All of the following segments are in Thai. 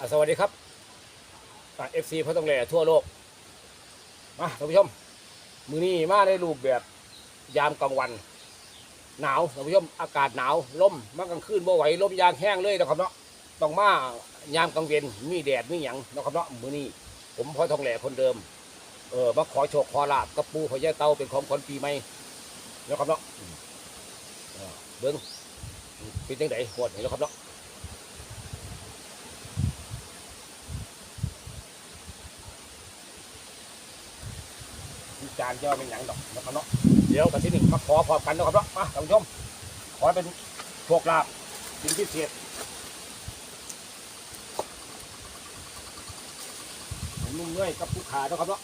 อะสวัสดีครับเอฟซีพระตองแหล่ทั่วโลก มาท่านผู้ชม มือนี้มาในรูปแบบยามกลางวัน หนาวท่านผู้ชมอากาศหนาวลมมากลางคืนบ่ไหวลมยางแห้งเลยนะครับเนาะต้องมายามกลางเย็นมีแดดมีหยังนะครับเนาะมือนี้ ผมพ่อทองแหล่คนเดิมเออมาขอโชคขอลาบกับปูพญาเตาเป็นของคนปีใหม่นะครับเนาะอืมเออเบิ้งเป็นจังไดหวดนี่แล้วครับเนาะ การณ์จเป็นอย่างดอกนะครับเนาะเดี๋ยวกันที่หนึ่งมาขอพร้อมกันนะครับเนาะมาท่านผู้ชมขอเป็นโชคลาภสิ่งพิเศษนุ่มเนื่อยกับผู้ขานะครับเนาะ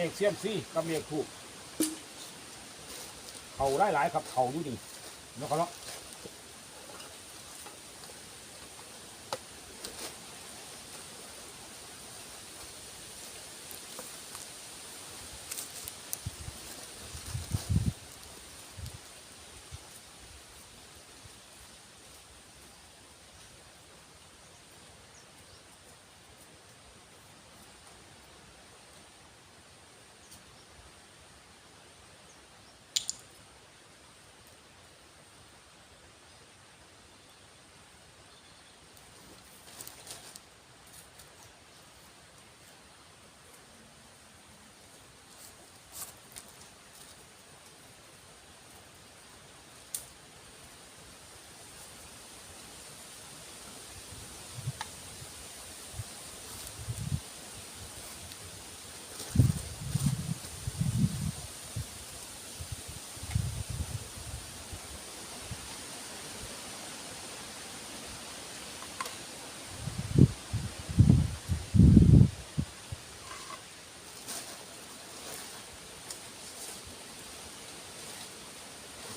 เลขเซียมซี่กับเลขถูกเขาหลายๆครับเขาดูดินะครับเนาะ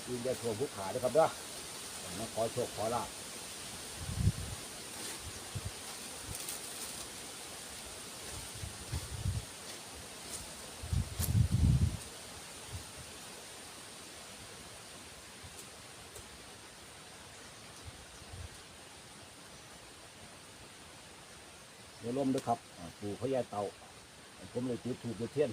ยืนยันทวงผู้ขาด้วยครับเด้อมาขอโชคขอลาภเดี๋ยวล่มด้วยครับอ่าปู่พญาเต่า ผมเลยจุดถูกจุดเทียน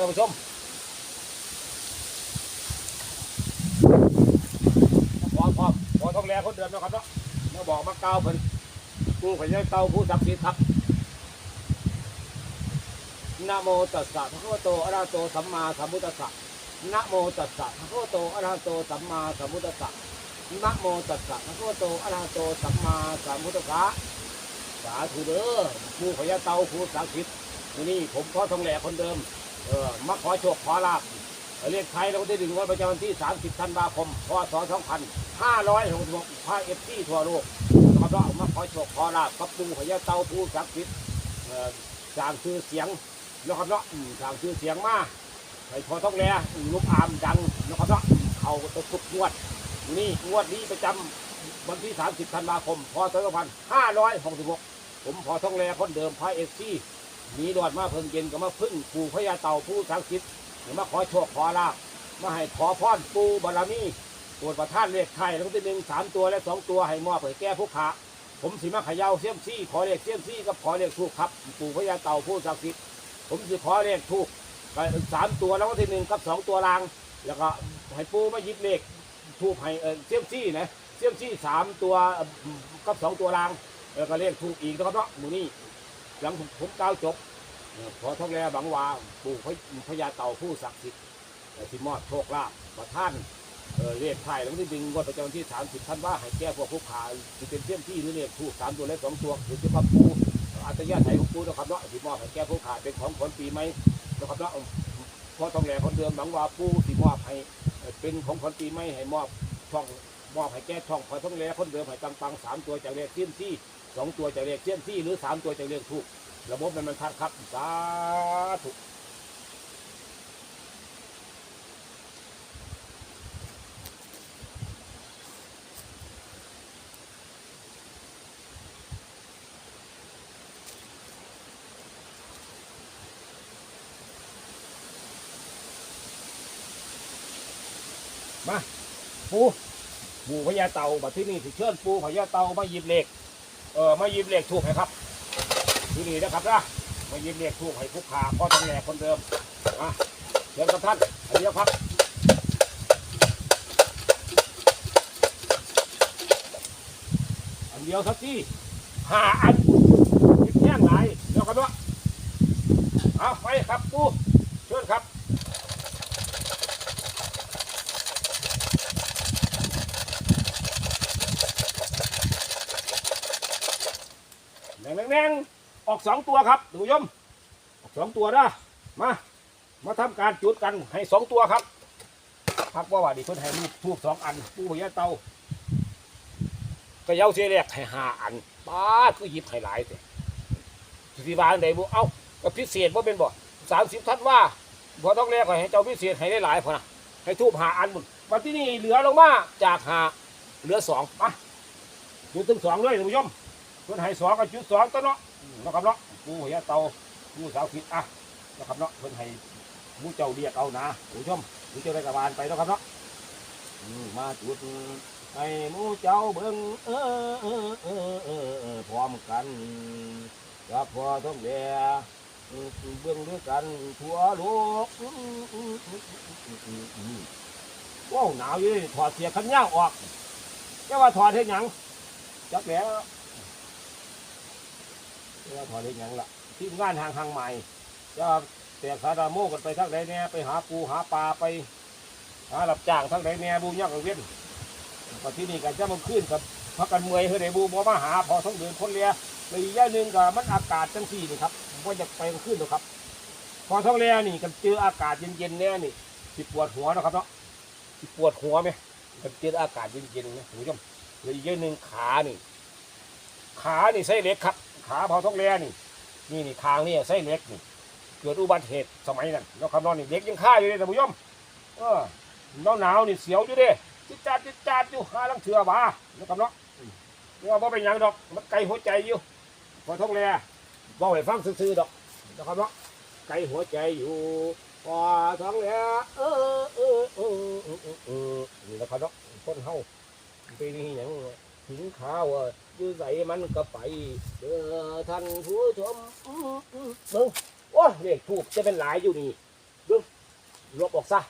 ท่านผู้ชมขอพร้อมขอทองแลคนเดิมนะครับเนาะมาบอกมาเกล่าวเพิ่นผู้พญาเต่าผู้ศักดิ์สิทธิ์ครับนะโมตัสสะภะคะวะโตอะระหะโตสัมมาสัมพุทธัสสะนะโมตัสสะภะคะวะโตอะระหะโตสัมมาสัมพุทธัสสะนะโมตัสสะภะคะวะโตอะระหะโตสัมมาสัมพุทธัสสะสาธุเด้อผู้พญาเต่าผู้ศักดิ์สิทธิ์นี้ผมพ่อทองแหล่คนเดิม เออมาขอโชคขอลาบเรียกไทยเราได้ดึงวันประจำวันที่ 30 ธันวาคม พศ 2566พระเอฟซีทั่วโลกเขาก็มาขอโชคขอลาบกับปูพญาเตาผู้ศักดิ์สิทธิ์สร้างชื่อเสียงนะครับเนาะสร้างชื่อเสียงมาให้พอต้องแลลูกอามดังนะครับเนาะเขาตะคุบงวดนี่งวดนี้ประจำวันที่ 30 ธันวาคม พศ 2566ผมพอต้องแลคนเดิมพระเอฟซี มีดอดมาเพิ่งเย็นก็มาพึ่งปู่พญาเต่าผู้ศักดิ์สิทธิ์มาขอโชคขอลาบมาให้ขอพรปู่บารมีโปรดประทานเลขไทยทั้งที่หนึ่งสามตัวและสองตัวให้มอบให้แก้ผู้ขาผมสิมาขย่าเสียมซี่ขอเลขเสียมซี่กับขอเลขทูกครับ ปู่พญาเต่าผู้ศักดิ์สิทธิ์ผมสิขอเลขทูกสามตัวแล้วก็ที่หนึ่งกับสองตัวราง แล้วก็ให้ปู่มาหยิบเลขทูกให้เออเสียมซี่นะเสียมซี่สามตัวกับสองตัวรางแล้วก็เลขถูกอีกนะครับเนาะหมูนี่ หลังผมผมกล่าวจบเอ่อขอท้องแลบังวาปู่พญพญาเต่าผู้ศักดิ์สิทธิ์เอ่อที่มอดโชคลาภประท่านเอ่อเลขไทยแล้วก็ที่ดึงงวดประจำวันที่สามสิบท่านว่าให้แก้พวกผู้ขาที่เป็นเทียมที่หรือเลขถูกสามตัวและสองตัวหรือจะพับปูอัตยาไทยของปูนะครับเนาะที่มอบให้แก้ผู้ขาเป็นของขวัญปีใหม่นะครับเนาะพอท้องแลคนเดิมบังวาปูที่มอบให้เอ่เป็นของขวัญปีใหม่ให้มอบช่องมอบให้แก้ช่องพอท้องแลคนเดิมให้ตังปังสามตัวจากเลขเทียมที่ สองตัวจะเรียกเสี้ยนซี่หรือสามตัวจะเรียกถูกระบบนั้นมันคัดครับสาธุมาปูปูพญาเต่าบัดที่นี่สิเชิญปูพญาเต่ามาหยิบเหล็ก เออมายิบเลขถูกให้ครับที่นี่นะครับนะมายิบเลขถูกให้ผู้ขาก็ต้องแหลกคนเดิมมาเชิญกับท่านอันเดียวครับอันเดียวครับที่หาอันยิบแย่งไหนเดี๋ยวครับว่าเอาไปครับปูเชิญครับ แดงแดงออกสองตัวครับท่านผู้ชมออกสองตัวนะมา มาทำการจุดกันให้สองตัวครับพักว่าว่าดีคนให้ลูกทูบสองอันปูหัวเตาก็เย้าเสียแรกให้ห้าอันป้าดก็หยิบให้หลายแต่สิบาลใดบุเอาก็พิเศษว่าเป็นบ่สามสิบทัดว่าพอต้องแรกก็ให้เจ้าพิเศษให้ได้หลายพอนะให้ทูบหาอันบุญวันที่นี่เหลือลงมาจากหาเหลือสองมาดูถึงสองเลยท่านผู้ชม เพิ่นให้สองกับจุดสองตัวเนาะนะครับเนาะผู้เหียเตาผู้สาวคิดอะนะครับเนาะเพิ่นให้มูเจ้าเรียกเอานะผู้ชมหมูเจ้าได้กระบาลไปเนาะครับเนาะมาจุดให้มูเจ้าเบิ่งเออเออเออเออพร้อมกันกับพอต้องแลเออเบิ่งด้วยกันทั่วโลกว้าวหนาวยี่ถอดเสียขันย่างออกแค่ว่าถอดให้ยังจักแล้ว เราถอดได้ยังละทีมงานทางทางใหม่จะแต่สาดาโมกันไปทางไหนแน่ไปหาปูหาปลาไปหาหลับจ้างทางไหนแน่บูยักษ์เวียนก็ที่นี่กันจะมาขึ้นกับพักกันเมยเฮ้ยไดบูบอมาหาพอต้องเดินคนเลียในอีกย่างหนึ่งก็มันอากาศจังสี่นี่ครับว่าจะไปขึ้นหรอครับ พอท้องเลียนี่กันเจออากาศเย็นๆเนี่ยนี่สิปวดหัวนะครับเนาะสิปวดหัวไหมกันเจออากาศเย็นๆนะคุณผู้ชมเลยอีกอย่างหนึ่งขานี่ขานี่ไส้เล็กครับ ขาเผาทองแร่นี่ นี่นี่คางนี่ไส้เล็กนี่ เกิดอุบัติเหตุสมัยนั้นแล้วคำนอนนี่เด็กยังฆ่าอยู่เลยท่านผู้ชมเออหนาวหนาวนี่เสียวอยู่เด้จิตจาดจิตจาดอยู่หาลังเถื่อบ้าแล้วคำเนาะเรื่ว่าเป็นยังดอกมันไกลหัวใจอยู่พอท้องแร่บอกให้ฟังซื่อๆดอกแล้วคำนาะไกลหัวใจอยู่พอท้องแร่เออเออเออเออเออเออนี่แหละครับเนคนเฮาเป็นหยัง ถึงข้าวอะอยู่ใส่มันก็ไปเด้อท่านผู้ชมอื้ออื้อเบิ่งโอ้ยเลขถูกจะเป็นหลายอยู่นี่เบิ่งลบออกซะ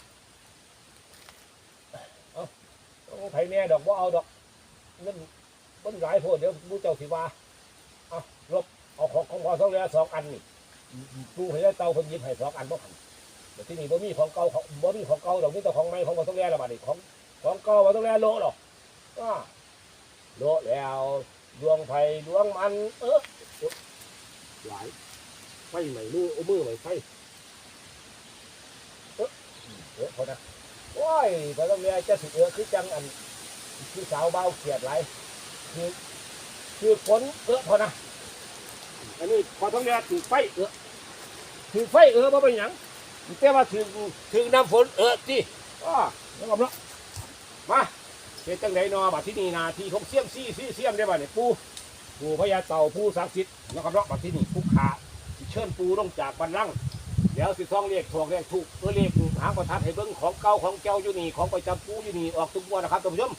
เอาเอาไผแน่ดอกว่าเอาดอกนั่นมันหลายโพดเดี๋ยวผู้เจ้าสิว่าเอาลบเอาของของพอสองเรือสองอันนี่ตู้ให้เตาคนยิบให้สองอันบ่ขันแต่ที่นี่บ่มีของเก่าของบ่มีของเก่าดอกนี่แต่ของใหม่ของพอสองเรือละบาดนี่ของของเก่าพอสองเรือโลหรอกอ่า โลแล้วดวงไผ่ดวงมัน เออหลายไฟใหม่มือเอามือใหม่ไฟเออเออพอนะโอ้ยพอต้องเรียจะสุดเออคือจังอันคือสาวเบาเขียดไรคือคือฝนเออพอนะอันนี้พอต้องเรียถือไฟเออถือไฟเออมาเป็นหยังแต่ว่าถือถือน้ำฝนเออที่อ้อแล้วก็เนาะมา เฮ็ดจังไดนอบัดที่นี่นาทีของเสียมซี่ซี่เสียมได้บ่เนี่ยปูปูพญาเต่าผู้ศักดิ์สิทธิ์นะครับเนาะบัดที่นี่ผู้ขาสิเชิญปูลงจากบันลังเดี๋ยวสิท่องเรียกถูกเรียกถูกเออเรียกหางประทัดให้เบิ่งของเก่าของแก้วอยู่นี่ของประจำปูอยู่นี่ออกทุกวันนะครับท่านผู้ชม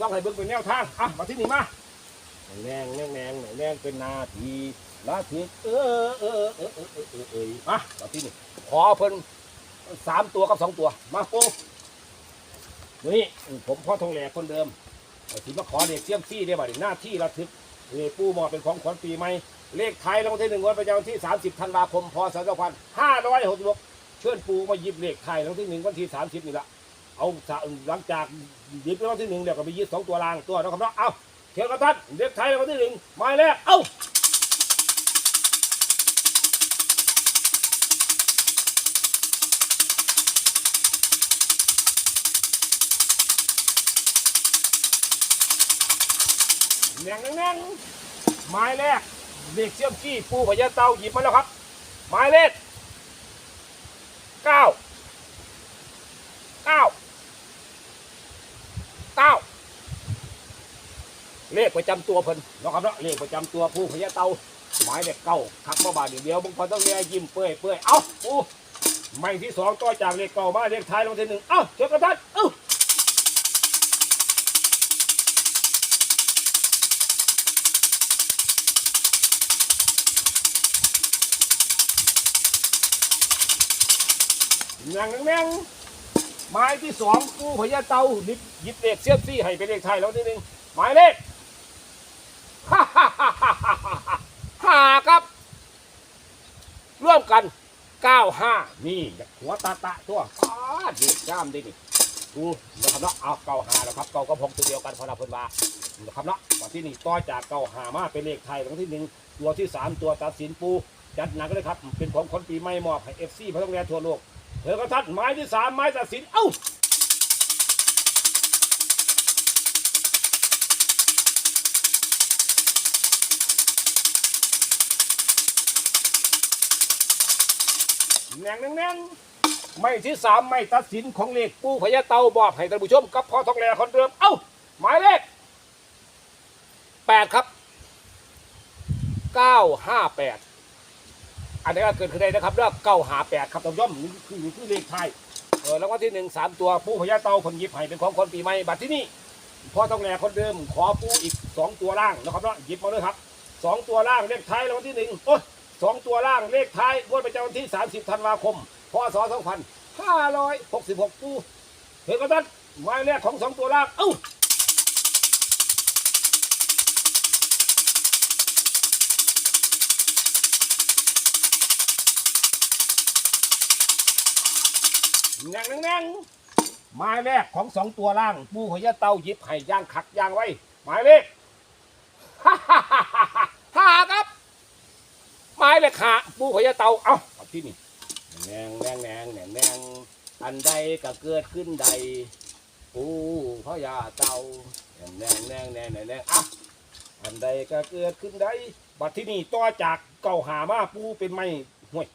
ต้องให้เบิ่งเป็นแนวทางอะบัดที่นี่มาแนงแนงแนงแนงเป็นนาทีนาทีเออเออเออเออเออเออเออมาบัดที่นี่ขอเพิ่นสามตัวกับสองตัวมาปู นี่ผมพ่อทองแหลกคนเดิมไอ้ที่มาขอเด็กเสี่ยมซี่ได้บ่ดิหน้าที่ระทึกนี่ปู่มอบเป็นของขวัญปีใหม่เลขไทยรางวัลที่หนึ่งวันประจำวันที่ 30 ธันวาคม พศ 2566 เชิญปู่มาหยิบเลขไทยรางวัลที่หนึ่งวันที่ 30 นี่ละเอาหลังจากหยิบรางวัลที่หนึ่งเดี๋ยวก็ไปยึดสองตัวรางตัวนะครับเนาะเอาเขียนกับท่านเลขไทยรางวัลที่หนึ่งหมายเลขเอ้า แหน่งแหน่งหมายเลขเลขเสี่ยมซี่ปู่พญาเตาหยิบมาแล้วครับหมายเลขเก้าเก้าเก้าเลขประจำตัวเพิ่นนะครับเนาะเลขประจำตัวผู้พญาเตาหมายเลขเก้าขับมาบาทเดียวเดียวบางคนต้องเรียกยิ้มเปื่อยเปื่อยเอ้าปูไม่ที่สองต่อจากเลขเก้ามาเลขท้ายลงที่หนึ่งเอ้าเจ้ากระทัดเอ้า แหน่งแน่งหมายที่สองปูพญาเตาหยิบหยิบเลขเสียมซี่ให้เป็นเลขไทยแล้วทีหนึ่งหมายเลขห้าห้าห้าห้าห้าห้าครับ ร่วมกันเก้าห้านี่หัวตาตะตัวอ้าดีจ้ามดีนี่ดูนะครับเนาะเอาเก้าห้าแล้วครับเก้าก็พงตัวเดียวกันพอนาเพิ่นวานะครับเนาะวันที่นี่ต่อจากเก้าห้ามาเป็นเลขไทยแล้วที่หนึ่งตัวที่สามตัวตัดสินปูจัดหนักเลยครับ เป็นของคนปีใหม่มอบให้เอฟซีพระต้องเรียนทั่วโลก เธอก็ทัดไม้ที่สามไม้ตัดสิน เอ้าแหน่งแหน่งแหน่งไม่ที่สามไม่ตัดสินของเลขปูพญาเตาบอบให้ท่านผู้ชมกับพ่อทองแหล่คนเดิม เอ้า หมายเลขแปดครับเก้าห้าแปด อันนี้ก็เกิดขึ้นได้นะครับเรื่องเก้าหาแปดครับท่านผู้ชมนี่คือนี่คือเลขไทยเออแล้วก็ที่หนึ่งสามตัวผู้พญาเต่าคนยิบให้เป็นของคนปีใหม่บัตรที่นี่พ่อต้องแหลคนเดิมขอปูอีกสองตัวล่างนะครับเนาะหยิบมาเลยครับสองตัวล่างเลขไทยแล้ววันที่หนึ่งโอ้ยสองตัวล่างเลขไทยงวดประจำวันที่สามสิบธันวาคมพศสองพันห้าร้อยหกสิบหกปูเห็นก็ท่านหมายเลขของสองตัวล่างเอ้า น่งแน่งแหน่งหมายเลขของสองตัวล่าง ปูหอยเตาหยิบให้ย่างขักย่างไว้ หมายเลขห้าห้าห้าห้าหาครับ หมายเลขขาปูหอยเตาเอ้าที่นี่แนงแนงแนงแนงแนงอันใดก็เกิดขึ้นใด ปูพญาเตาแหน่งแนงแนงแนงแนงแนงอะอันใดก็เกิดขึ้นใดบัดที่นี่ต่อจากเก่าหามาปูเป็นไม่ห่วย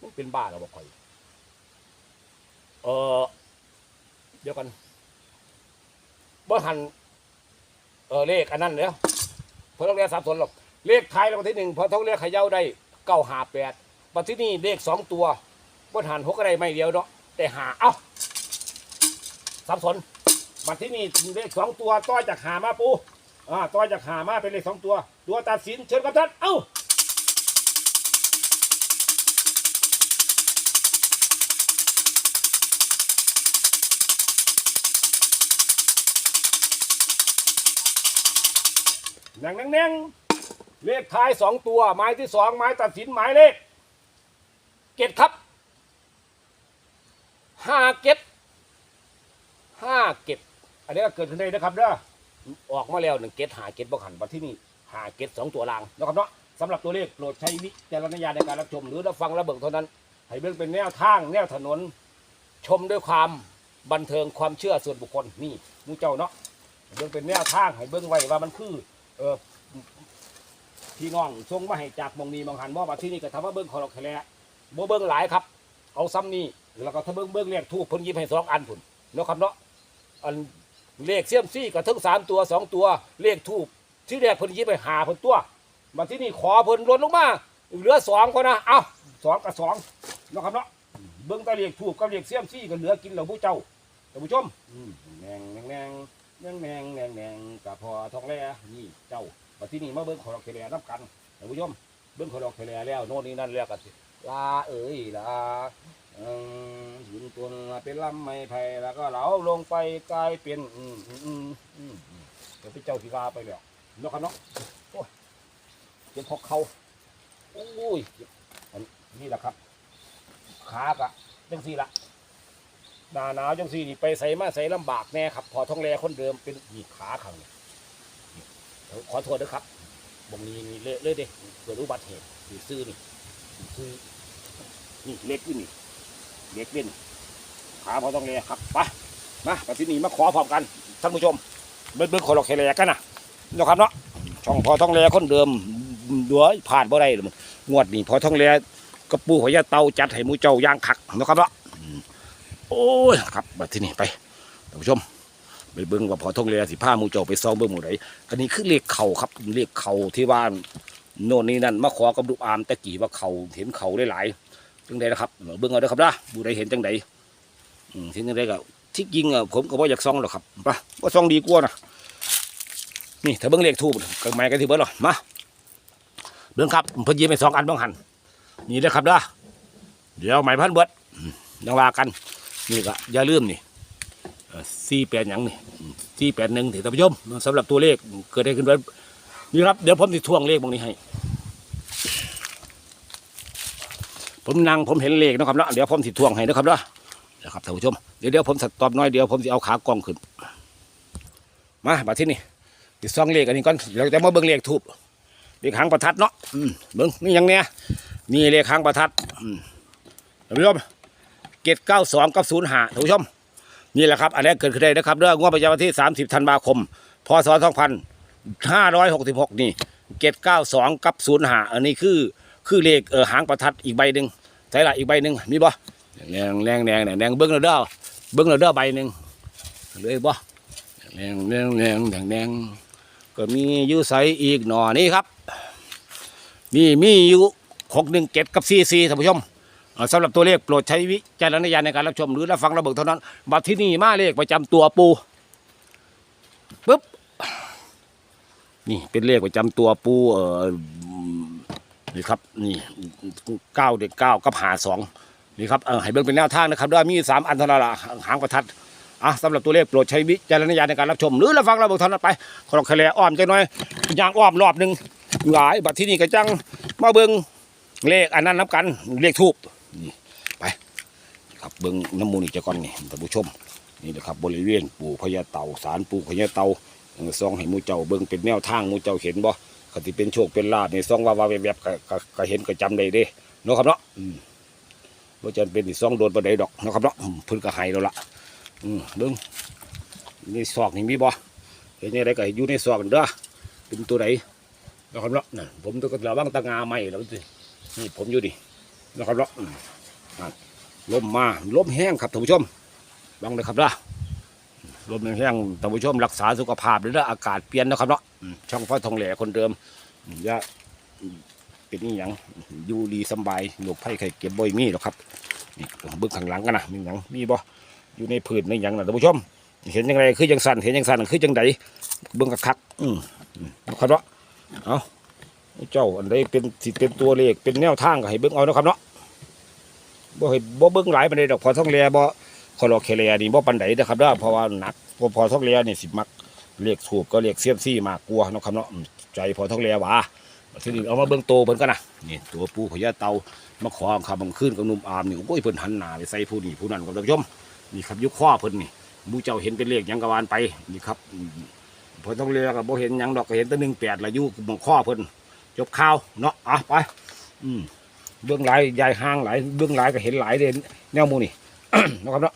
มันเป็นบ้าแล้วบอกคอย เออเดี๋ยวกันบ่หันเออเลขอันนั้นเดี๋ยวเพอต้องเรียกสับสนหรอกเลขไทายรางวัลที่หนึ่งพอต้องเรียกเขย่าได้เก้าหาแปดปัจจุบันเลขสองตัวบ่หันหกอะไรไม่เดียวเนาะแต่หาเอ้าสับสนบัตรที่นี่เลขสองตัวต้อยจากหามาปูอ่าต้อยจากหามาเป็นเลขสองตัว ตัวตัดสินเชิญครับท่านเอ้า แหน่งแหน่งแหน่งเลขท้ายสองตัว ไม้ที่สองไม้ตัดสินหมายเลขเก็ดครับห้าเก็ดห้าเก็ดอันนี้ก็เกิดขึ้นได้นะครับเด้อออกมาแล้วหนึ่งเก็ดหาเก็ดบ่ขันบัดที่นี่หาเก็ดสองตัวลางนะครับเนาะสำหรับตัวเลขโปรดใช้วิจารณญาณในการรับชม หรือรับฟังระเบิดเท่านั้นให้เบิ่งเป็นแนวทางแนวถนน ชมด้วยความบันเทิงความเชื่อส่วนบุคคลนี่มูเจ้าเนาะให้เบิ่งเป็นแนวทางให้เบิ่งไว้ว่ามันคือ เออพี่น้องส่งมาให้จากมองนี้มองหันว่ามาที่นี่ก็ทำว่าเบิ่งขอรอกแคลบ่เบิ่งหลายครับ เอาซ้ำนี่แล้วก็ถ้าเบิ่งเบิ่งเลขทูบเพิ่นยิบให้สองอันพุ่นเนาะครับเนาะอันเลขเสี่ยมซี่ก็ทั้งสามตัวสองตัวเลขทูบที่แรกเพิ่นยิบไปหาเพิ่นตัวมาที่นี่ขอเพิ่นลดลงมาเหลือสองคนนะเอ้าสองกับสองเนาะครับเนาะเบิ่งตะเลขทูบกับเลขเสี่ยมซี่ก็เหลือกินแล้วผู้เจ้าท่านผู้ชมอืมแนงแนง แนงแนงแนงแนงแงกับพอทองแลนี่เจ้ามาที่นี่มาเบิ่งขอรอกแคลนับกันท่านผู้ชมเบิ่งขอรอกแคลแล้วโน่นนี่นั่นแล้วก็สิลาเอ้ยลาอิ่มหินตัวเป็นลำไม้ไผ่แล้วก็เหลาลงไปกลายเป็นอืมอืมอืมอืมเดี๋ยวไปเจ้าทีลาไปแล้วเนาะเนาะโอ้ยเจ็บพอกเขาโอ้ยอันนี่แหละครับขากะจังสี่ละ หนาหนาวจังสี่นี่ไปใส่มาใส่ลำบากแน่ครับพอท้องแรคนเดิมเป็นมีขาขังนี่ขอโทษด้วยครับบ่งนี้นี่เละเลยเด้เกิดอุบัติเหตุสีซื้อนี่สีซื้อนี่เล็กขึ้นนี่เล็กเล่นขาพอต้องเลยครับไปมาไปที่นี่มาขอพร้อมกันท่านผู้ชมเบิ้งเบิ้งขอรอกแคลกันนะเนาะครับเนาะช่องพอต้องแลคนเดิมด้วยผ่านบ่ได้เลยมันงวดนี้พอต้องแลกระปูหัวยาเตาจัดให้หมูเจ้าย่างคักเนาะครับเนาะ โอ้ยครับมาที่นี่ไปท่านผู้ชมไปเบิ้งว่าพอต้องแลสิผ้ามูเจ้าไปซองเบิ้งหมู่ไหนกันนี้คือเลขเข่าครับเลขเข่าที่ว่าโน่นนี่นั่นมาขอกับลูกอามตะกี้ว่าเข่าเห็นเข่าได้หลายจังใดนะครับเบิ่งเอาเด้ครับนะผู้ใดเห็นจังใดอืมเห็นจังใดก็ที่จริงอะผมก็บ่อยากซองหรอกครับไปว่าซองดีกว่านะนี่ถ้าเบิ่งเลขทูบก็หมกันที่เบิ่งหรอมาเบิ่งครับเพิ่นยิ้มไปสองอันเบิ่งหันนี่เด้ครับเด้อเดี๋ยวหมายพันเบิดยังว่ากัน นี่ก็อย่าลืมนี่สี่แปดหยังนี่สี่แปดหนึ่งถึงท่านผู้ชมสำหรับตัวเลขเกิดได้ขึ้นเบิดนี่ครับเดี๋ยวผมจะทวงเลขบางนี้ให้ ผมนั่งผมเห็นเลขนะครับเนาะเดี๋ยวผมสิทวงให้นะครับเนาะนะครับท่านผู้ชมเดี๋ยวเดี๋ยวผมสตอบน้อยเดี๋ยวผมสิเอาขากล้องขึ้น มาบัดที่นี่ติดซองเลขอันนี้ก่อนเราจะมาเบิ่งเลขทูบเลขหางประทัดเนาะอืมเบิ่งนี่ยังเนี่ยนี่เลขหางประทัดอืมท่านผู้ชม เกตเก้าสองกับศูนย์หาท่านผู้ชม นี่แหละครับ อันนี้เกิดขึ้นได้นะครับเรื่องงวดประจำวันที่สามสิบธันวาคม พศสองพันห้าร้อยหกสิบหกนี่เกตเก้าสองกับศูนย์หาอันนี้คือคือเลขเออหางประทัดอีกใบหนึ่งใช่ละอีกใบหนึ่งมีบ่แรงแรงแรงแรงแรงเบิ้งเราเด้อเบิ้งเราเด้อใบหนึ่งเลยบ่แรงแรงแรงแรงแรงก็มียูใสอีกหน่อนี่ครับ มีมีอยู่หกหนึ่งเจ็ดกับสี่สี่ท่านผู้ชม สำหรับตัวเลขโปรดใช้วิจารณญาณในการรับชมหรือรับฟังระเบิดเท่านั้นบัตรที่นี่มาเลขประจำตัวปูปึ๊บนี่เป็นเลขประจำตัวปูเอ่อนี่ครับนี่เก้าเด็กเก้ากับหาสองนี่ครับเออให้เบิ่งเป็นแนวทางนะครับด้วยมีสามอันเท่านั้นละหางประทัดอะสำหรับตัวเลขโปรดใช้วิจารณญาณในการรับชม หรือรับฟังระเบิดเท่านั้นไปขอลองแคลอ้อมจังหน่อยยางอ้อมรอบหนึ่งหลายบัดที่นี่ก็จังมาเบิ่งเลขอันนั้นนับกันเลขทูบ นี่ไปครับเบิ่งน้ำมูลอีกจะก่อนนี่ท่านผู้ชมนี่นะครับบริเวณปู่พญาเต่าสารปู่พญาเต่าซองให้มูเจ้าเบิ่งเป็นแนวทางมูเจ้าเห็นบ่ก็ที่เป็นโชคเป็นลาบในซองว่าว่าแบบก็ก็ก็เห็นก็จำได้เด้เนาะครับเนาะมว่าจะเป็นที่ซองโดนประเดดอกเนาะครับเนาะอืมเพิ่นก็ให้แล้วล่ะเบิ่งในซอกนี่มีบ่เห็นยังไงก็อยู่ในซอกนั่นเด้อเป็นตัวไหนเนาะครับเนาะผมต้องระวังตะงาไม่แล้วนี่ผมอยู่ดิ นะครับเนาะอืมนั่นลมมาลมแห้งครับท่านผู้ชมบังเลยครับเด้อลมแห้งท่านผู้ชมรักษาสุขภาพด้วยอากาศเปลี่ยนนะครับเนาะช่องฟ้าทองแหล่คนเดิมอย่าเป็นนี่ยังอยู่ดีสบายโรคภัยไข้เก็บบ่อยมีหรอกครับนี่เบื้องข้างหลังกันนะมีหยังมีบ่อยู่ในผืนในหยังนะท่านผู้ชม เห็นยังไงคือยังสั่นเห็นยังสั่นคือจังไดเบื้องคักอืมนะครับเนาะเอา เจ้าอันใดเป็นสิเป็นตัวเลขเป็นแนวทางก็ให้เบิ่งเอานะครับเนาะบ่ให้บ่เบิ่งหลายปานใดดอกพอท้องแลบ่คอรอเคเลนี่บ่ปานใดนะครับเด้อเพราะว่าหนักพอพอท้องแลนี่สิมักเรียกถูกก็เรียกเสียมซี่มากกลัวเนาะครับเนาะใจพอท้องแลหว่าทีนี้เอามาเบิ่งโตเพิ่นกันนะนี่ตัวปูพญาเตามาขอคำบังคืนกับนุ่มอามนี่โอ้ยเพิ่นหันหน้าไปใส่ผู้นี้ผู้นั้นครับท่านผู้ชมนี่ครับยุคข้อเพิ่นนี่บูเจ้าเห็นเป็นเลขยังกะวานไปนี่ครับพอท้องแลก็บ่เห็นยังดอกก็เห็นแต่หนึ่งแปดละยู่บงข้อเพิ่น จบข่าวเนาะอะไปอืมเบื้องหลายยายห้างหลายเบื้องหลายก็เห็นหลายเด่นแนวมูนี่ นะครับเนาะ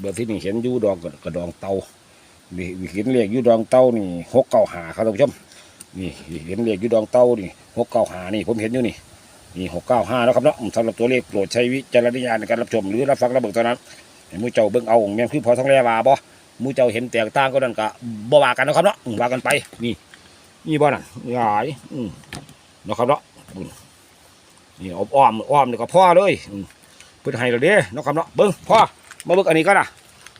เบื้องที่นี่เห็นยูดองกระดองเตานี่เห็นเลขอยูดองเตานี่หกเก้าหาครับท่านผู้ชมนี่เห็นเลขอยูดองเตานี่หกเก้าหานี่ ผมเห็นอยู่นี่นี่หกเก้าห้าแล้วครับเนาะสำหรับตัวเลขโปรดใช้วิจารณญาณในการรับชมหรือรับฟังรับเบิกเท่านั้นมูเจ้าเบิ่งเอาแม่คือพอท้องแร่ว่าบ่มูเจ้าเห็นแตกต่างก็นั่นก็บ่ว่ากันนะครับเนาะว่ากันไปนี่ นี่บ่นั่นหลายอืมนาะครับเนาะนี่อ้อมอ้อมอ้อมนี่ก็พ่อเลยเพิ่นให้เราเด้นาะครับเนาะเบิ่งพ่อมาเบิ่งอันนี้ก็นะ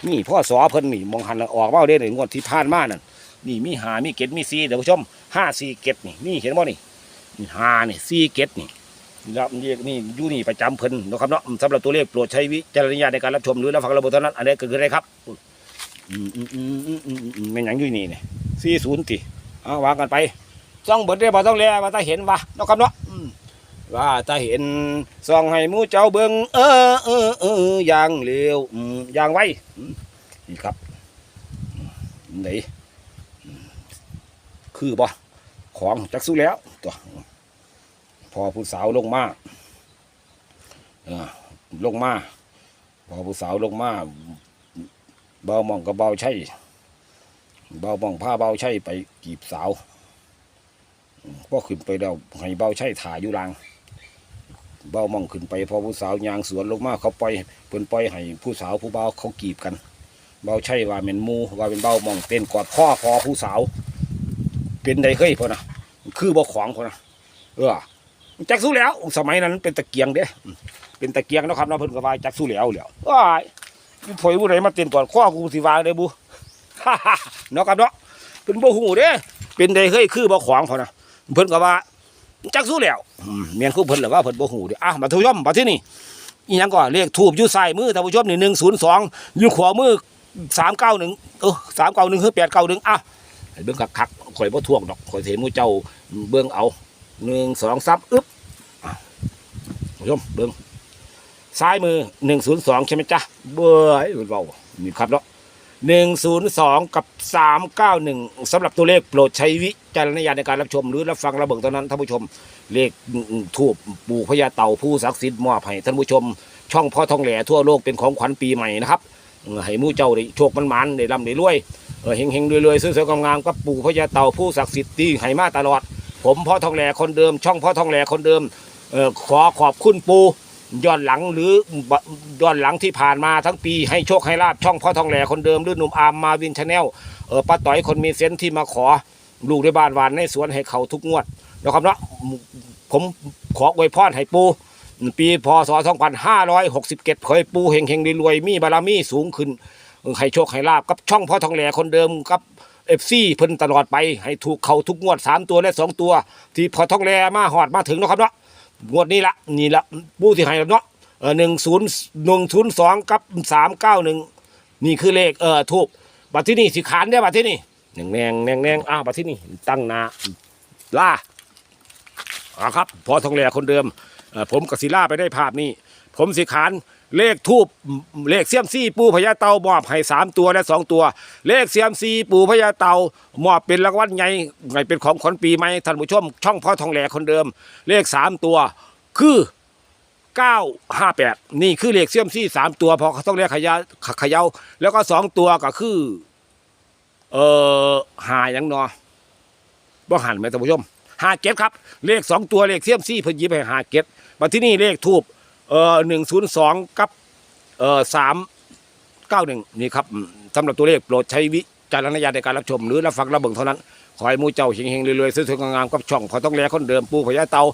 นี่พ่อสอเพิ่นนี่มองหันแล้วออกมาเด้ในงวดที่ผ่านมานั่นนี่มีหามีเกตมีซีเดี๋ยวผู้ชมห้าสี่เกตนี่นี่เห็นบ่นี่นี่หานี่สี่เกตนี่แล้วนี่นี่ยูนี่ประจำเพิ่นนาะครับเนาะสำหรับตัวเลขโปรดใช้วิจารณญาณในการรับชมหรือรับฟังระบบเท่านั้นอันนี้ก็คืออะไรครับอืมอืมอืมอืมอืมอืมเป็นหยังอยู่นี่นี่สี่ศูนย์ติ เอาวางกันไปซ่องเบิดได้บ่ต้องแลว่าถ้าเห็นว่าเนาะครับเนาะอืมว่าถ้าเห็นซ่องให้หมูเจ้าเบิ่งเออเออเอออย่างเร็วอืมอย่างไวอืมนี่ครับไหนอืมคือบ่ของจักสู้แล้วตัวพอผู้สาวลงมาเออลงมาพอผู้สาวลงมาเบามองกับเบาใช่ เบาบ้องผ้าเบาใช่ไปกีบสาวพอขึ้นไปแล้วให้เบาใช่ถ่ายอยู่ลังเบามองขึ้นไปพอผู้สาวยางสวนลงมาเขาปล่อยเพิ่นปล่อยให้ผู้สาวผู้เบาเขากีบกัน เบาใช่ว่าเป็นมูว่าเป็นเบามองเต้นกอดข้อพอผู้สาว เป็นใดเคยพอนะคือบ่ขวางพอนะเออจักสู้แล้ว สมัยนั้นเป็นตะเกียงเด้เป็นตะเกียงนะครับเนาเพิ่นก็ว่าจักสู้แล้วแล้วว้ายถอยผู้ใดมาเต้นกอดข้อกูสิวางได้บุ เนาะครับเนาะเป็นบ่หูเด้เป็นได้เฮ้ยคือบ่ขวางพอนะเพิ่นก็ว่าจักสู้แล้วเมียนคู่เพิ่นแหละว่าเพิ่นบ่หูเด้อะมาท่านผู้ชมมาที่นี่อีหยังก่อนเลขทูบอยู่ซ้ายมือท่านผู้ชมนี่102องยู่ขวามือ391เก้าหนึ่งเออ391คือ891อะให้เบิ่งคักๆข่อยบ่ทวงดอกข่อยสิให้หมู่เจ้าเบิ่งเอา1 2 3อึ๊บอะท่านผู้ชมเบิ่งซ้ายมือ102ใช่ไหมจ๊ะเบ้ยเว้านี่ครับเนาะ หนึ่งศูนย์สองกับสามเก้าหนึ่งสำหรับตัวเลขโปรดใช้วิจารณญาณในการรับชม หรือรับฟังระเบิดตอนนั้นท่านผู้ชม เลขทูบปู่พญาเต่าผู้ศักดิ์สิทธิ์มอบให้ท่านผู้ชม ช่องพ่อทองแหล่ทั่วโลกเป็นของขวัญปีใหม่นะครับให้มู่เจ้าได้โชคมันมันได้ร่ำได้รวยเออเฮงเฮงๆรวยๆสวยๆงามๆกับปู่พญาเต่าผู้ศักดิ์สิทธิ์ที่ให้มาตลอด ผมพ่อทองแหล่คนเดิม ช่องพ่อทองแหล่คนเดิมขอขอบคุณปู่ ย้อนหลังหรือย้อนหลังที่ผ่านมาทั้งปีให้โชคให้ลาบช่องพ่อทองแหล่คนเดิมหรือหนุ่มอาร์มมาวินชาแนลเออป้าต่อยคนมีเซนส์ที่มาขอลูกในบ้านหวานในสวนให้เขาทุกงวดนะครับเนาะผมขออวยพรให้ปูปีพศ 2567เผยปูเฮงเฮงรวยมีบารมีสูงขึ้นให้โชคให้ลาบกับช่องพ่อทองแหล่คนเดิมกับเอฟซีเพิ่นตลอดไปให้ถูกเขาทุกงวดสามตัวและสองตัว ที่พอทองแหล่มาหอดมาถึงนะครับเนาะ งวดนี้ละนี่ละผู้ที่ให้แล้เนาะเออหนึ่งศูนย์หนึ่งศูนย์สองกับสามเก้าหนึ่งนี่คือเลขเออทูบบัตรที่นี่สิขานได้บัตรที่นี่แนงแนงแนงแนงอ้าวบัตรที่นี่ตั้งนาล่าอ่าครับ พอทองแหล่คนเดิมเอ่อผมกับศิล่าไปได้ภาพนี้ ผมสิขาน เลขทูบเลขเสียมซี่ปูพญาเตามอบให้สามตัวและสองตัว เลขเสียมซีปูพญาเตามอบเป็นรางวัลใหญ่ไงเป็นของขวัญปีใหม่ท่านผู้ชม ช่องพ่อทองแหล่คนเดิม เลขสามตัว คือเก้าห้าแปดนี่คือเลขเสียมซี่สามตัวพอเขาต้องเรียกขยาขยาแล้วก็สองตัวก็คือ เอ่อหายังเนอบ่หันไหมท่านผู้ชมหาเก็ดครับ เลขสองตัวเลขเสียมซี่เพิ่นยิบให้หาเก็ดมาที่นี่เลขทูบ เอ่อหนึ่งศูนย์สองกับเอ่อสามเก้าหนึ่งนี่ครับสำหรับตัวเลขโปรดใช้วิจารณญาณในการรับชม หรือรับฟังรับเบิ่งเท่านั้น ขอให้หมูเจ้าเฮงๆรวยๆสวยๆงามๆกับช่องพอต้องแลคนเดิมปูพญาเตา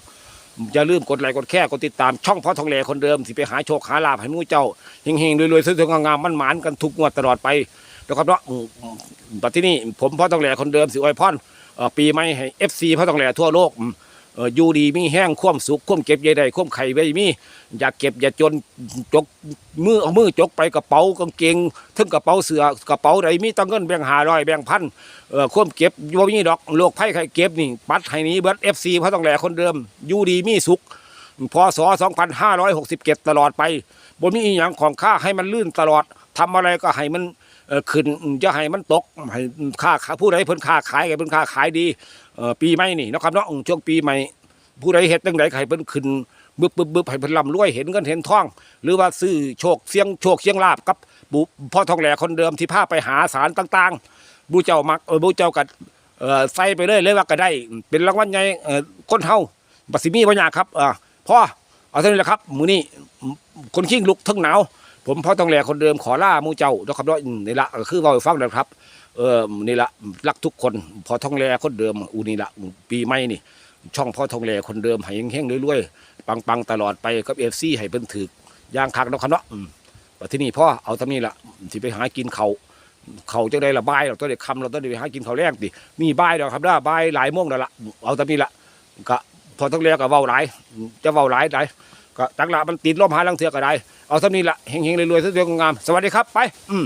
อย่าลืมกดไลค์กดแค่กดติดตามช่องพอทองแลคนเดิมสิไปหาโชคหาลาภให้มูเจ้าเฮงๆรวยๆสวยๆงามๆมั่นหมานกันทุกงวดตลอดไปนะครับเนาะอืมอืมบัดที่นี่ผมพอต้องแลคนเดิมสิอวยพรเอ่อปีใหม่ให้เอฟซีพอต้องแลทั่วโลก เอออยู่ดีมีแห้งควมสุขควมเก็บใยได้ควมไข่ไว้มี อยากเก็บอย่าจนจกมือเอามือจกไปกระเป๋ากางเกงถึงกระเป๋าเสือกระเป๋าใดมีตังเงินแบ่งหาร้อยแบ่งพันเออควมเก็บอยู่บ่มีดอกโรคภัยไข้เก็บนี่ปัดให้นี้เบิร์ดเอฟซีเพราะต้องแหล่คนเดิมอยู่ดีมีสุขพศ2567 ตลอดไปบนมีอีหยังของข้าให้มันลื่นตลอดทำอะไรก็ให้มัน เออขึ้นจะให้มันตกให้ค่าผู้ใดเพิ่นค้าขายก็เพิ่นค้าขายดีเออปีใหม่นี่นะครับเนาะช่วงปีใหม่ ผู้ใดเฮ็ดจังไดก็ให้เพิ่นขึ้นบึบบึบบึบให้เพิ่นร่ำรวยเห็นเงินเห็นทอง หรือว่าซื้อโชคเสียงโชคเสียงลาบกับบุพ่อทองแหล่คนเดิมที่พาไปหาสารต่างๆบูเจ้ามักบูเจ้ากัดใส่ไปเลยเลยว่าก็ได้ เป็นรางวัลใหญ่คนเฮาบัสิมีบ่ยากครับอ่าพ่อเอาเท่านี้แหละครับ มื้อนี้คนขิ้งลุกทั้งหนาว ผมพ่อทองแหล่คนเดิมขอล่ามูเจ้าเนาะครับเนาะอืมนี่ละคือเว้าฟังนะครับ เออนี่ละรักทุกคนพอทองแหล่คนเดิมอูนี่ละปีใหม่นี่ ช่องพ่อทองแหล่คนเดิมให้เฮงๆรวยๆปังๆตลอดไปกับเอฟซีให้เพิ่นถือย่างคักเนาะครับเนาะอืมว่าที่นี่พ่อเอาทำนี้ละสิไปหากินเขาเขาจังได้ละบายเราต้องได้คำเราต้องได้ไปหากินเขาแรงติมีบายดอกครับเด้บายหลายโมงแล้วละเอาทำนี้ละก็พอทองแหล่ก็เว้าหลายจะเว้าหลายได้ก็จักละมันติดลมหาลังเถือก็ได้ เอาทำนี้ละเฮงๆรวยๆสวยๆงามๆสวัสดีครับไป อืม